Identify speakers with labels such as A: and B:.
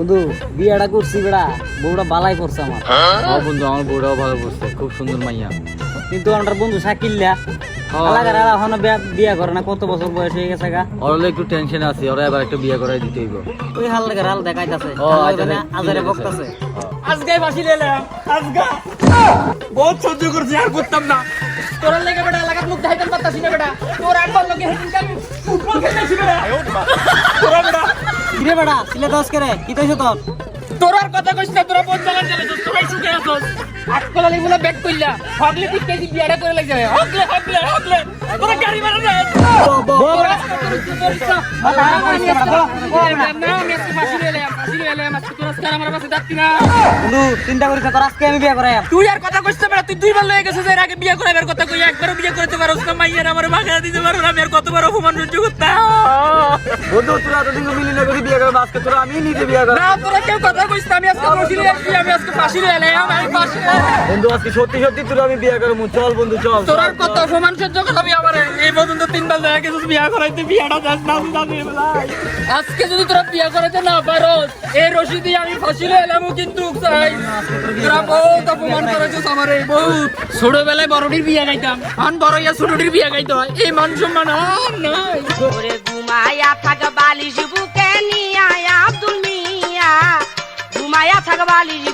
A: বন্ধু বিয়েটা করছি বেড়া। বউটা বালাই করছে আমার।
B: ও বন্ধু আমার বউটাও ভালো বসছে খুব সুন্দর মাইয়া।
A: কিন্তু আমার বন্ধু শাকিল্লা
B: হ্যাঁ।
A: এখনও বিয়া করে না কত বছর বয়স হয়ে গেছে গা?
B: ওর একটু টেনশন আছে ওরা এবার একটা বিয়ে করাই দিতে হইব।
A: ওই হাল লেগে হাল দেখাইতাছে।
B: ও, আচ্ছা, আচ্ছা,
A: আজারে। বকতাছে।
C: আজকে লেলাম আজকে। বহুত সহ্য করছি আর করতাম না। তোর লেগে বেটা এলাকার মুখ দেখাইতাম পারতাছি না বেটা তোর একবার লোকে হেঁটে আমি ফুটবল খেলতেছি বেটা তোরা বেটা
A: কিরে বেড়া সিলে দশ কেরে কি কইছো তোর?
C: তোর আর কথা কইছ না তোরা বোন জায়গা চলে তোরাই শুকে আছস। আজকাল আমি বলে ব্যাক কইলা হগলে ঠিক কেজি বিয়াড়া করে লাগছে হগলে হগলে হগলে তোরা গাড়ি মারা যায় বড় বড় না আমি আজকে ফাঁসি লেলাম
A: বন্ধু চিন্তা করিস তোর আজকে আমি বিয়া করাই
C: তুই আর কথা কইছ না তুই দুইবার লয়ে গেছিস এর আগে বিয়ে করে এবার কথা কই একবারও বিয়ে করতে পারোস না মাইয়ার আমার ভাগা দিতে পারো না আমি আর কতবার অপমান সহ্য করতাম।
B: বন্ধু তোরা এতদিন মিলি না করে বিয়ে করব আজকে তোরা আমি নিজে বিয়ে করব।
C: না তোরা কেউ কথা কইছ আমি আজকে লেলাম আমি আজকে ফাঁসি লেলাম আমি ফাঁসি লেলাম
B: বন্ধু আজকে সত্যি সত্যি তোরা আমি বিয়ে করব। চল বন্ধু চল।
C: তোর আর কত অপমান সহ্য করবি আমার? এই পর্যন্ত তিনবার দেখা গেছিস বিয়া করাইতে বিয়াটা যাস না আজকে যদি তোরা বিয়া করাইতে না পারোস এই রশিদি আমি ফাঁসি এলাম কিন্তু চাই তোরা বহুত অপমান করেছিস আমার এই বহুত। ছোটবেলায় বড়টির বিয়া গাইতাম। আন বড় ইয়া ছোটটির বিয়া গাইতে হয়। এই মান সম্মান আর নাই।
D: ঘুমায়া থাক বালিশ বুকে নিয়া আব্দুল মিয়া। ঘুমায়া থাক বালিশ